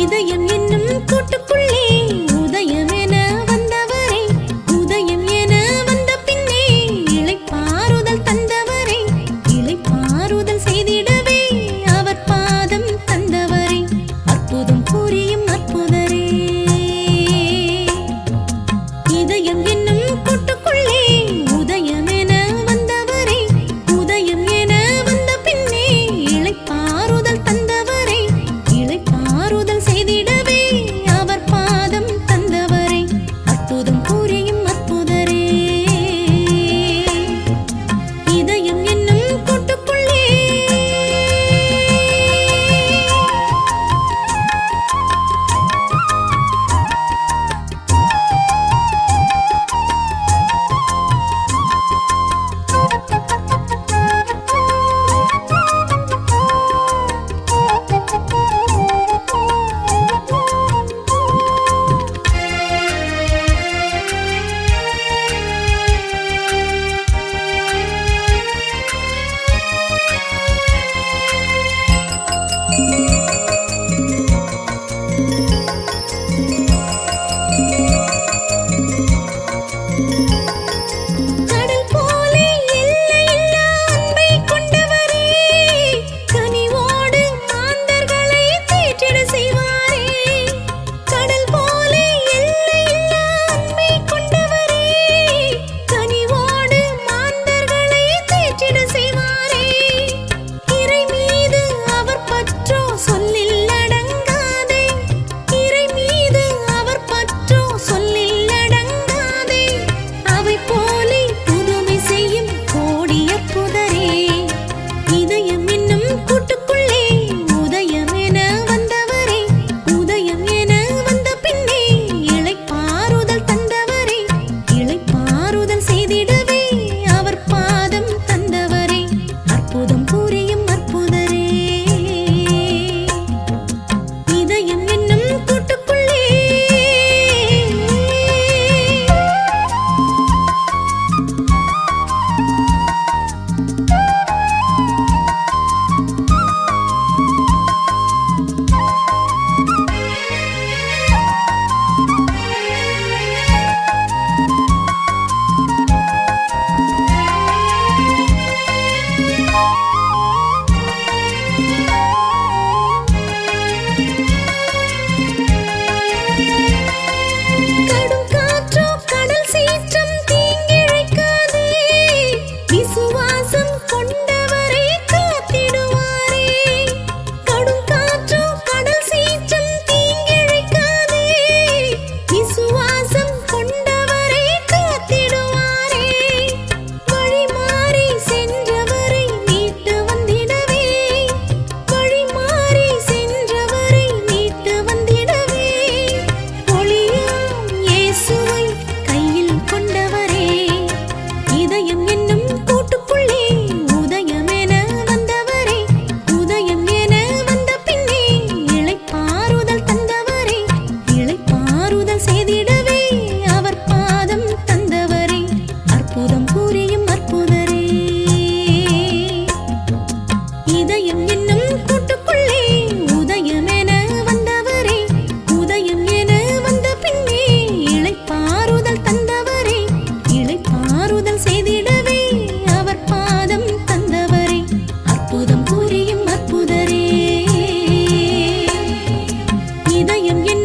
இதயம் இன்னும் கூட்டு ಕಡು செய்திடவே அவர் பாதம் தந்தவரே. அற்புதம் புரியும் அற்புதரே. இதயம் என்